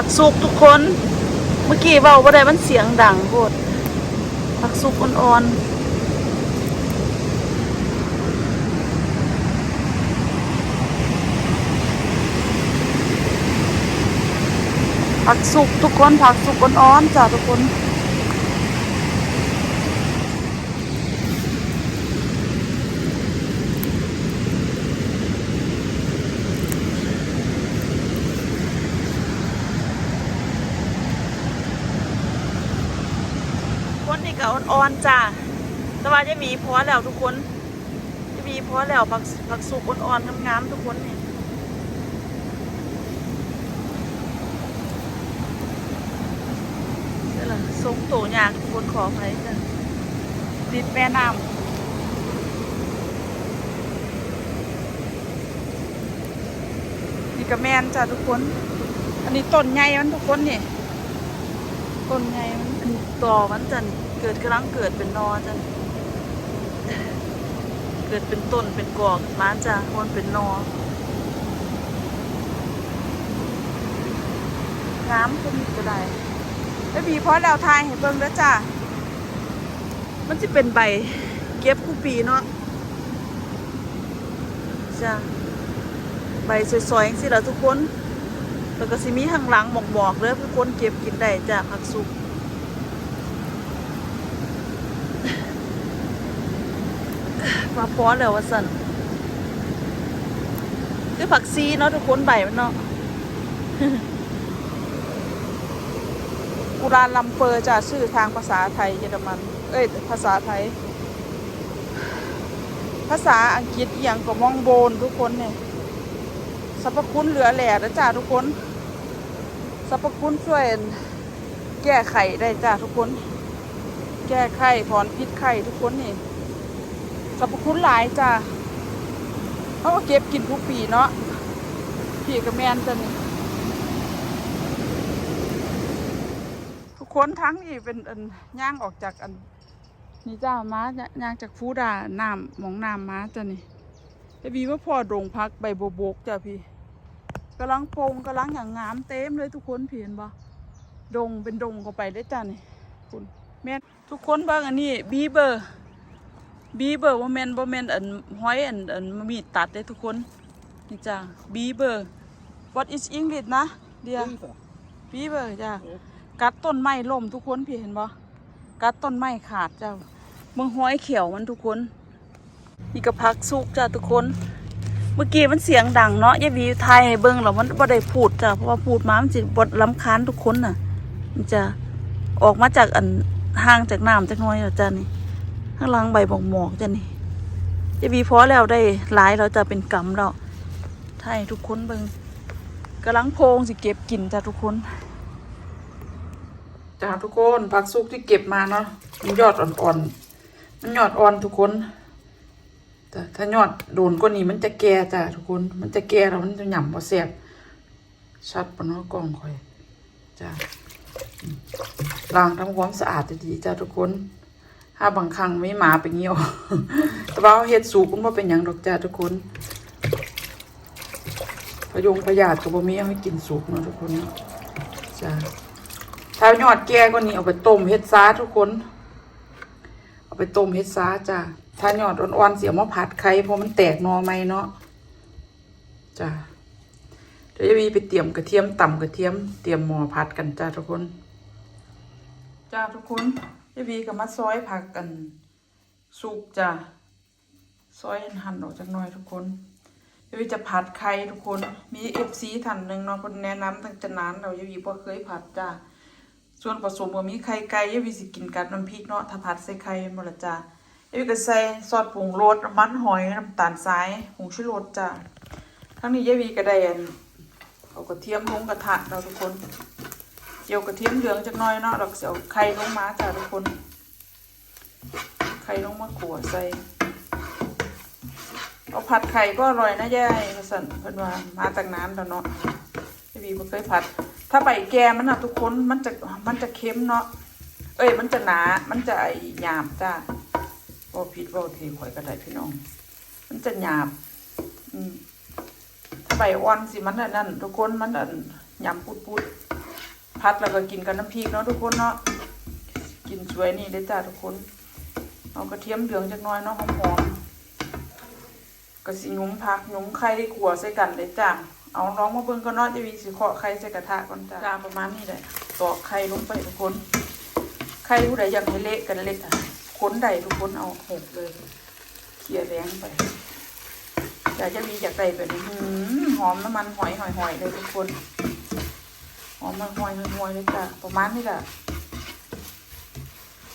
ผักสุกทุกคน เมื่อกี้เบาบ่ได้มันเสียงดังโคตรผักสุกอ่อนๆผักสุกทุกคนผักสุกอ่อนๆจ้าทุกคน คนนี่ก็อ่อนๆจ้าแต่ว่าจะมีพอแล้วทุกคน จะมีพอแล้วผักผักสุกอ่อนๆงามๆทุกคนนี่นี่แหละทรงโตยากทุกคนขออภัยจ้ะติดแม่น้ำนี่ก็แมนจ้ะทุกคน อันนี้ต้นใหญ่มันทุกคนนี่ ต้นไงมันอันต่อมันจัน เกิดกำลังเกิดเป็นนอจันเกิดเป็นต้นเป็นกอกมาจ้ะมันเป็นนอน้ำก็มีก็ได้แล้วบีพอแล้วทายให้เบิ่งแล้วจ้ะมันจะเป็นใบเก็บคู่ปีเนาะจ้ะใบสวยๆอย่างสิละทุกคน แล้วก็สิมีข้างหลังหมอกๆเลยทุกคนเก็บกินได้จ้ะผักสุก มาพอแล้วว่าสันคือผักซีเนาะทุกคนใบมันเนาะกุรานลัมเปอร์จะชื่อทางภาษาไทยเยอรมัน เอ้ย ภาษาไทย ภาษาอังกฤษอย่างก็มองโบนทุกคนเนี่ยสรรพคุณเหลือแหล่นะจ้าทุกคนสรรพคุณช่วยแก้ไขได้จ้าทุกคน แก้ไขถอนพิษไข้ทุกคนนี่ สรรพคุณหลายจ้าเขาก็เก็บกินทุกปีเนาะพี่กับแมนจะนี่ทุกคนทั้งนี่เป็นอันย่างออกจากอันนี่จ้ามาย่างจากฟูดาน้ำหมองน้ำมาจ้ะนี่ไอ้บีว่าพ่อดงพักใบโบกจ้ะพี่กำลังปงกำลังอย่างงามเต็มเลยทุกคนพี่เห็นปะดงเป็นดงเข้าไปได้จ้ะนี่คุณแม่ทุกคนเบางอันนี้บีเบอร์ บีเบอร์ว่าแมนว่าแมนอันห้อยอันอันมีดตัดได้ทุกคนนี่จ้ะบีเบอร์ what is English นะเดีย Beaver. บีเบอร์จ้ะกัดต้นไม้ล่มทุกคนพี่เห็นปะกัดต้นไม้ขาดจ้ะมึงห้อยเขียวมันทุกคน นี่ก็พักสุกจ้ะทุกคน เมื่อกี้มันเสียงดังเนาะยายวีไทยให้เบิ่งแล้วมันบ่ได้พูดจ้ะเพราะว่าพูดมามันสิบดลำคาญทุกคนน่ะ มันจะออกมาจากอันห่างจากน้ำจักหน้อยแล้วจ้ะนี่ ข้างล่างใบบอกหมอกจ้ะนี่ยายวีพอแล้วได้หลายแล้วจะเป็นกำแล้วไทยทุกคนเบิงกำลังโพงสิเก็บกินจ้ะทุกคนจ้าทุกคนผักสุกที่เก็บมาเนาะมันยอดอ่อนๆมันยอดอ่อนทุกคนแต่ถ้ายอดโดนกว่านี้มันจะแก่จ้ะทุกคน มันจะแก่แล้วมันจะหย่ำบ่แซ่บชัดปะเนาะกล้องคอยจ้ะอืมล้างทำความสะอาดดีๆจ้ะทุกคน ถ้าบางครั้งไม่หมาไปเงี้ยว แต่ว่าเฮ็ดสูกุนบ่เป็นหยังดอกจ้ะทุกคนพยงพยาธิก็บ่มีเอาให้กินสุกเนาะทุกคนเนาะจ้ะถ้ายอดแก่กว่านี้เอาไปต้มเฮ็ดซาทุกคน เอาไปต้มเฮ็ดซาจ้ะถ้ายอดอ่อนๆเสียมาผัดไข่เพราะมันแตกนอไหมเนาะจ้ะเดี๋ยวจะมีไปเตรียมกระเทียมต่ำกระเทียม เตรียมหม้อผัดกันจ้าทุกคน จ้าทุกคน ยายวีกับมาซอยผักกัน สุกจ้ะซอยหั่นออกจากหน้อยทุกคนยายวีจะผัดไข่ทุกคน มีเอฟซีท่านหนึ่งเนาะคนแนะนำตั้งจะนานเรายายวีบ่เคยผัดจ้าส่วนผสมก็มีไข่ไก่ยายวีสิกินกับน้ำพริกเนาะถ้าผัดใส่ไข่หมดละจ้ายายวีก็ใส่ซอสปรุงรสน้ำมันหอยน้ำตาลทรายผงชูรสจ้าทั้งนี้ยายวีก็ได้อันเอากระเทียมลงกระทะเราทุกคน เจียวกระเทียมเหลืองจักหน้อยเนาะเราก็สิเอาไข่ลงมาจ้าทุกคน ไข่ลงมาขัวใส่เอาผัดไข่ก็อร่อยนะยายพสันเพิ่นว่ามาตั้งนานแล้วเนาะยายวีบ่เคยผัด ถ้าใบแกมันนะทุกคนมันจะมันจะเค็มเนาะเอ้ยมันจะหนา มันจะไอหยาบจ้าบ่ผิดบ่เทข่อยก็ได้พี่น้อง มันจะหยาบ อืมถ้าใบอ่อนสิมันอันนั่นทุกคนมันอันยำปุดปุด พัดแล้วก็กินกับน้ำพริกเนาะทุกคนเนาะกินสวยนี่เลยจ้าทุกคน เอากระเทียมเหลืองจักหน้อยเนาะหอมๆก็สิหยุ้มผักหยุ้มไข่ขัวใส่กันเลยจ้าเอาน้องมาเบิ่งก็เนาะจะมีสิเคาะไข่ใส่กระทะก่อนจ้าจ้าประมาณนี้แหละตอกไข่ลงไปทุกคนไข่ผู้ใดอยากให้เละกันเละอะคนใดทุกคนเอาหกเลยเขี่ยแรงไปอยากจะมีอยากได้แบบนี้หืมหอมน้ำมันหอยหอยหอยเลยทุกคนห อมมันหอยหอยหอยเลยจ้ะประมาณนี้แหละ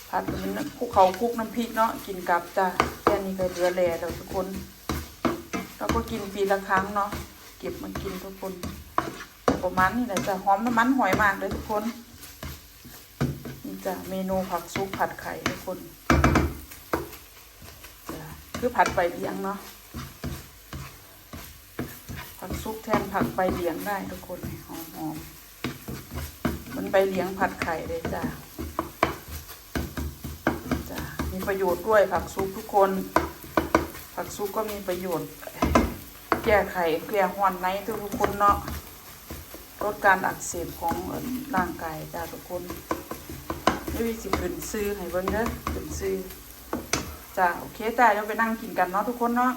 ผัดมันคุกเขาคุกน้ำพริกเนาะกินกับจ้ะแค่นี้ก็เหลือแหล่แล้วทุกคนเราก็กินปีละครั้งเนาะเก็บมากินทุกคน ประมาณนี้แหละจ้ะหอมน้ำมันหอยมากเลยทุกคนนี่จ้ะเมนูผักซุปผัดไข่ทุกคนจ้ะคือผัดใบเลี้ยงเนาะผักซุปแทนผักใบเลียงได้ทุกคนหอมหอม ๆมันใบเลี้ยงผัดไข่เลยจ้ะจ้ะมีประโยชน์ด้วยผักซุปทุกคน ผักซุปก็มีประโยชน์ แก้ไขแก้หอนในทุกคนเนาะลดการอักเสบของร่างกายจ้ะทุกคนไม่มีสิขึ้นซื้อให้เบิ่งเด้อขึ้นซื้อจ้ะโอเคจ้ะเดี๋ยวไปนั่งกินกันเนาะทุกคนเนาะ